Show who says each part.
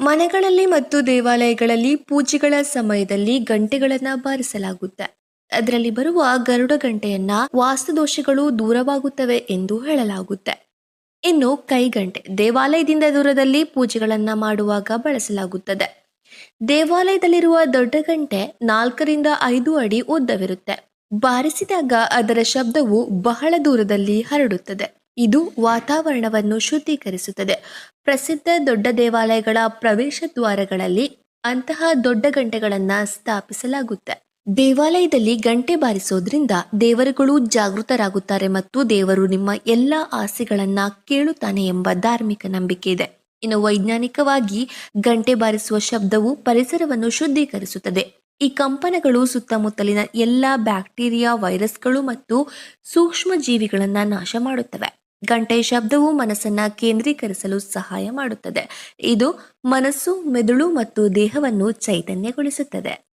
Speaker 1: ಮನೆಗಳಲ್ಲಿ ಮತ್ತು ದೇವಾಲಯಗಳಲ್ಲಿ ಪೂಜೆಗಳ ಸಮಯದಲ್ಲಿ ಗಂಟೆಗಳನ್ನ ಬಾರಿಸಲಾಗುತ್ತೆ. ಅದರಲ್ಲಿ ಬರುವ ಗರುಡ ಗಂಟೆಯನ್ನ ವಾಸ್ತುದೋಷಗಳು ದೂರವಾಗುತ್ತವೆ ಎಂದು ಹೇಳಲಾಗುತ್ತೆ. ಇನ್ನು ಕೈಗಂಟೆ ದೇವಾಲಯದಿಂದ ದೂರದಲ್ಲಿ ಪೂಜೆಗಳನ್ನ ಮಾಡುವಾಗ ಬಳಸಲಾಗುತ್ತದೆ. ದೇವಾಲಯದಲ್ಲಿರುವ ದೊಡ್ಡ ಗಂಟೆ ನಾಲ್ಕರಿಂದ ಐದು ಅಡಿ ಉದ್ದವಿರುತ್ತೆ. ಬಾರಿಸಿದಾಗ ಅದರ ಶಬ್ದವು ಬಹಳ ದೂರದಲ್ಲಿ ಹರಡುತ್ತದೆ. ಇದು ವಾತಾವರಣವನ್ನು ಶುದ್ಧೀಕರಿಸುತ್ತದೆ. ಪ್ರಸಿದ್ಧ ದೊಡ್ಡ ದೇವಾಲಯಗಳ ಪ್ರವೇಶ ದ್ವಾರಗಳಲ್ಲಿ ಅಂತಹ ದೊಡ್ಡ ಗಂಟೆಗಳನ್ನ ಸ್ಥಾಪಿಸಲಾಗುತ್ತೆ. ದೇವಾಲಯದಲ್ಲಿ ಗಂಟೆ ಬಾರಿಸೋದ್ರಿಂದ ದೇವರುಗಳು ಜಾಗೃತರಾಗುತ್ತಾರೆ ಮತ್ತು ದೇವರು ನಿಮ್ಮ ಎಲ್ಲ ಆಸೆಗಳನ್ನ ಕೇಳುತ್ತಾನೆ ಎಂಬ ಧಾರ್ಮಿಕ ನಂಬಿಕೆ ಇದೆ. ಇನ್ನು ವೈಜ್ಞಾನಿಕವಾಗಿ ಗಂಟೆ ಬಾರಿಸುವ ಶಬ್ದವು ಪರಿಸರವನ್ನು ಶುದ್ಧೀಕರಿಸುತ್ತದೆ. ಈ ಕಂಪನಗಳು ಸುತ್ತಮುತ್ತಲಿನ ಎಲ್ಲಾ ಬ್ಯಾಕ್ಟೀರಿಯಾ, ವೈರಸ್ಗಳು ಮತ್ತು ಸೂಕ್ಷ್ಮ ಜೀವಿಗಳನ್ನ ನಾಶ ಮಾಡುತ್ತವೆ. ಗಂಟೆ ಶಬ್ದವು ಮನಸ್ಸನ್ನ ಕೇಂದ್ರೀಕರಿಸಲು ಸಹಾಯ ಮಾಡುತ್ತದೆ. ಇದು ಮನಸ್ಸು ಮೆದುಳು ಮತ್ತು ದೇಹವನ್ನು ಚೈತನ್ಯಗೊಳಿಸುತ್ತದೆ.